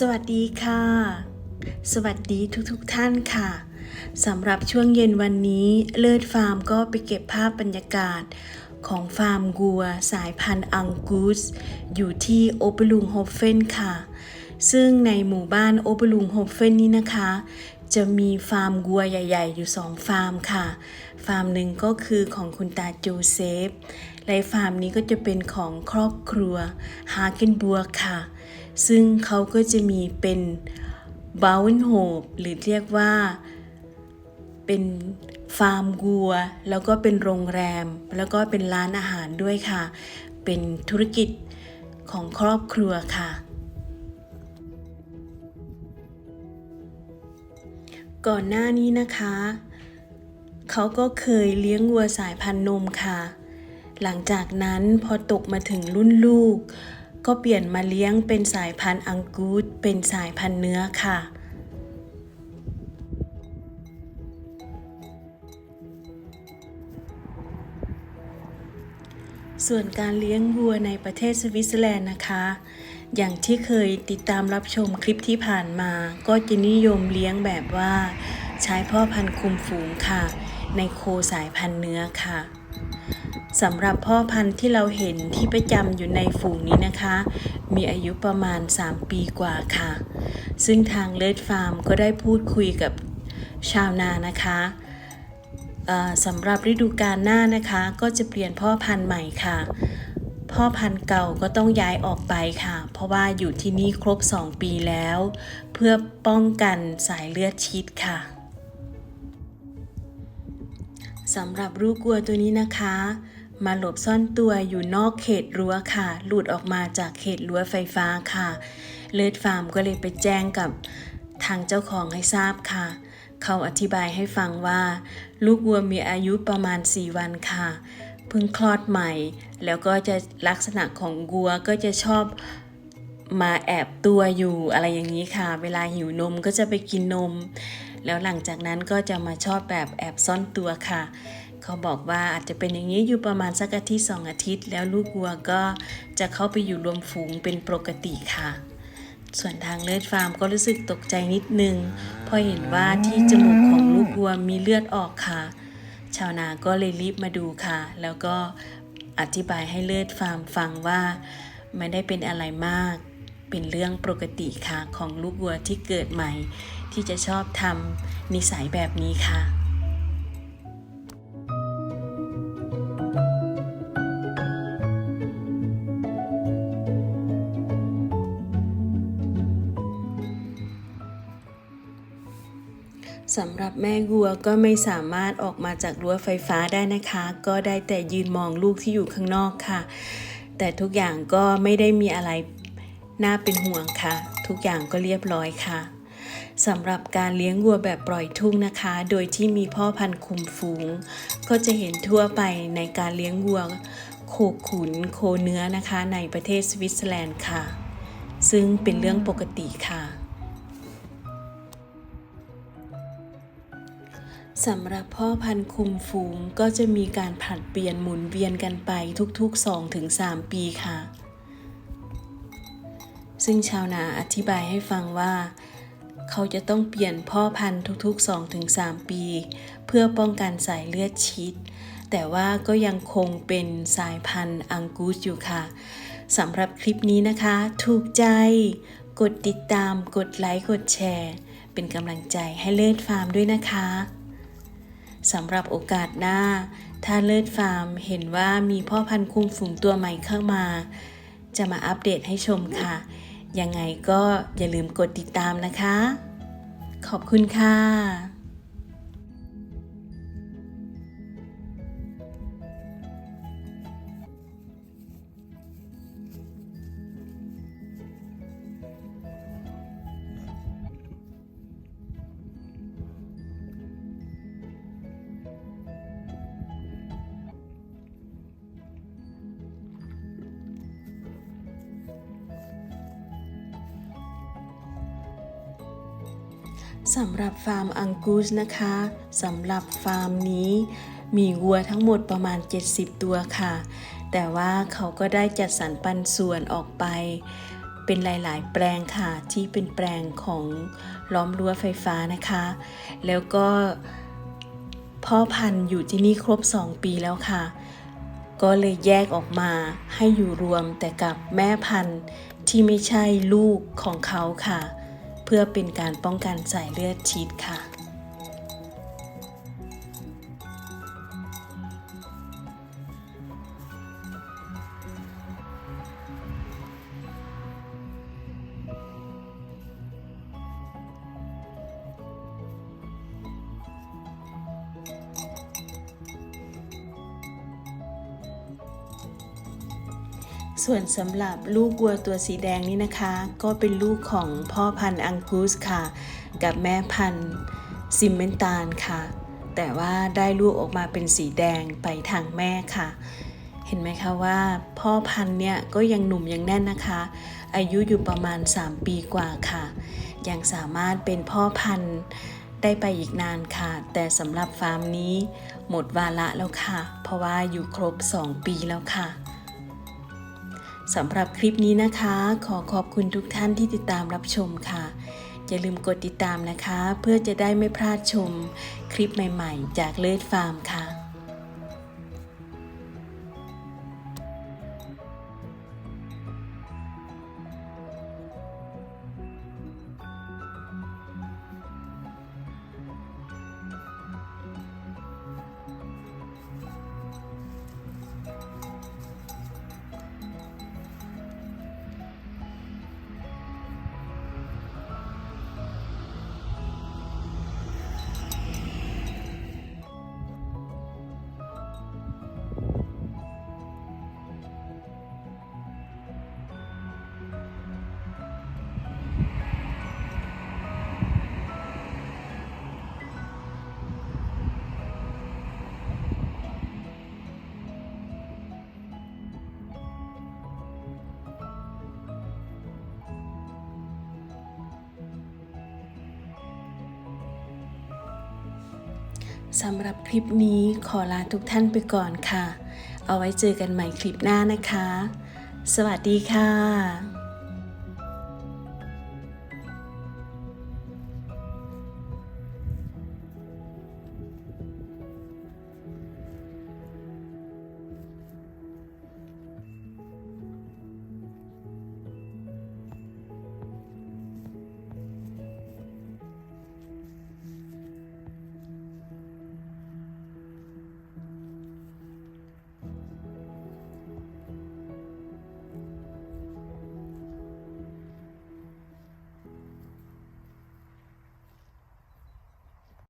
สวัสดีค่ะ สวัสดีทุกๆทท่านค่ะสำหรับช่วงเย็นวันนี้เลิศฟาร์มก็ไปเก็บภาพบรรยากาศของฟาร์มกัวสายพันธุ์อังกูสอยู่ที่โอเปลุงโฮเฟนค่ะ ซึ่งในหมู่บ้านโอเปลุงโฮเฟนนี้นะคะ จะมีฟาร์มกัวใหญ่ ๆ อยู่สองฟาร์มค่ะ ฟาร์มหนึ่งก็คือของคุณตาโจเซฟและฟาร์มนี้ก็จะเป็นของครอบครัวฮาเกนบัวค่ะ ซึ่งเขาก็จะมีเป็นบาวน์โฮบหรือเรียกว่าเป็นฟาร์มวัว แล้วก็เป็นโรงแรม แล้วก็เป็นร้านอาหารด้วยค่ะ เป็นธุรกิจของครอบครัวค่ะ ก่อนหน้านี้นะคะ เขาก็เคยเลี้ยงวัวสายพันธุ์นมค่ะ หลังจากนั้นพอตกมาถึงรุ่นลูก ก็เปลี่ยนมาเลี้ยงเป็นสายพันธุ์อังกูสเป็นสายพันธุ์เนื้อค่ะ ส่วนการเลี้ยงวัวในประเทศสวิตเซอร์แลนด์นะคะ อย่างที่เคยติดตามรับชมคลิปที่ผ่านมา ก็จะนิยมเลี้ยงแบบว่า ใช้พ่อพันธุ์คุมฝูงค่ะ ในโคสายพันธุ์เนื้อค่ะ สำหรับพ่อพันธุ์ที่เราเห็นที่ประจำอยู่ในฝูงนี้นะคะ มีอายุประมาณ 3 ปีกว่าค่ะ ซึ่งทางเลิศฟาร์มก็ได้พูดคุยกับชาวนานะคะสำหรับฤดูกาลหน้านะคะก็จะเปลี่ยนพ่อพันธุ์ใหม่ค่ะ พ่อพันธุ์เก่าก็ต้องย้ายออกไปค่ะ เพราะว่าอยู่ที่นี่ครบ 2 ปีแล้ว เพื่อป้องกันสายเลือดชิดค่ะสำหรับลูกวัวตัวนี้นะคะ มาหลบซ่อนตัวอยู่นอกเขตรั้วค่ะ หลุดออกมาจากเขตรั้วไฟฟ้าค่ะ เลิศฟาร์มก็เลยไปแจ้งกับทางเจ้าของให้ทราบค่ะ เขาอธิบายให้ฟังว่า ลูกวัวมีอายุประมาณ 4 วันค่ะเพิ่งคลอดใหม่ แล้วก็จะลักษณะของวัวก็จะชอบมาแอบตัวอยู่อะไรอย่างนี้ค่ะ เวลาหิวนมก็จะไปกินนม แล้วหลังจากนั้นก็จะมาชอบแบบแอบซ่อนตัวค่ะ เขาบอกว่าอาจจะเป็นอย่างนี้อยู่ประมาณสักอาทิตย์สองอาทิตย์ แล้วลูกวัวก็จะเข้าไปอยู่รวมฝูงเป็นปกติค่ะ ส่วนทางเลือดฟาร์มก็รู้สึกตกใจนิดนึงเพราะเห็นว่าที่จมูกของลูกวัวมีเลือดออกค่ะ ชาวนาก็เลยรีบมาดูค่ะ แล้วก็อธิบายให้เลือดฟาร์มฟังว่าไม่ได้เป็นอะไรมาก เป็นเรื่องปกติค่ะของลูกวัวที่เกิดใหม่ ที่จะชอบทำนิสัยแบบนี้ค่ะ สำหรับแม่วัวก็ไม่สามารถออกมาจากรั้วไฟฟ้าได้นะคะ ก็ได้แต่ยืนมองลูกที่อยู่ข้างนอกค่ะ แต่ทุกอย่างก็ไม่ได้มีอะไรน่าเป็นห่วงค่ะ ทุกอย่างก็เรียบร้อยค่ะสำหรับการเลี้ยงวัวแบบปล่อยทุ่งนะคะ โดยที่มีพ่อพันธุ์คุมฝูง ก็จะเห็นทั่วไปในการเลี้ยงวัวโคขุนโคเนื้อนะคะ ในประเทศสวิตเซอร์แลนด์ค่ะ ซึ่งเป็นเรื่องปกติค่ะ สำหรับพ่อพันธุ์คุมฝูงก็จะมีการผลัดเปลี่ยนหมุนเวียนกันไปทุกๆ 2-3 ปีค่ะ ซึ่งชาวนาอธิบายให้ฟังว่า เขาจะต้องเปลี่ยนพ่อพันธุ์ทุกๆ 2-3 ปี เพื่อป้องกันสายเลือดชิด แต่ว่าก็ยังคงเป็นสายพันธุ์อังกูสอยู่ค่ะสำหรับคลิปนี้นะคะ ถูกใจ กดติดตาม กดไลค์ กดแชร์ เป็นกำลังใจให้เลิศฟาร์มด้วยนะคะ สำหรับโอกาสหน้า ถ้าเลิศฟาร์มเห็นว่ามีพ่อพันธุ์คุมฝูงตัวใหม่เข้ามา จะมาอัปเดตให้ชมค่ะ ยังไงก็อย่าลืมกดติดตามนะคะ ขอบคุณค่ะ สำหรับฟาร์มอังกูสนะคะสำหรับฟาร์มนี้ มีวัวทั้งหมดประมาณ 70 ตัวค่ะ แต่ว่าเขาก็ได้จัดสรรปันส่วนออกไป เป็นหลาย ๆ แปลงค่ะ ที่เป็นแปลงของล้อมรั้วไฟฟ้านะคะ แล้วก็พ่อพันธุ์อยู่ที่นี่ครบ 2 ปีแล้วค่ะ ก็เลยแยกออกมาให้อยู่รวมแต่กับแม่พันธุ์ที่ไม่ใช่ลูกของเขาค่ะ เพื่อเป็นการป้องกันสายเลือดชีดค่ะ ส่วนสำหรับลูกวัวตัวสีแดงนี่นะคะ ก็เป็นลูกของพ่อพันธุ์อังกูสค่ะ กับแม่พันธุ์ซิมเมนตาลค่ะ แต่ว่าได้ลูกออกมาเป็นสีแดงไปทางแม่ค่ะ เห็นไหมคะว่าพ่อพันธุ์เนี่ยก็ยังหนุ่มยังแน่นนะคะ อายุอยู่ประมาณ 3 ปีกว่าค่ะ ยังสามารถเป็นพ่อพันธุ์ได้ไปอีกนานค่ะ แต่สำหรับฟาร์มนี้หมดวาระแล้วค่ะ เพราะว่าอยู่ครบ 2 ปีแล้วค่ะ สำหรับคลิปนี้นะคะ ขอขอบคุณทุกท่านที่ติดตามรับชมค่ะ อย่าลืมกดติดตามนะคะ เพื่อจะได้ไม่พลาดชม คลิปใหม่ ๆ จากเลิศฟาร์มค่ะ สำหรับคลิปนี้ขอลาทุกท่านไปก่อนค่ะ เอาไว้เจอกันใหม่คลิปหน้านะคะ สวัสดีค่ะ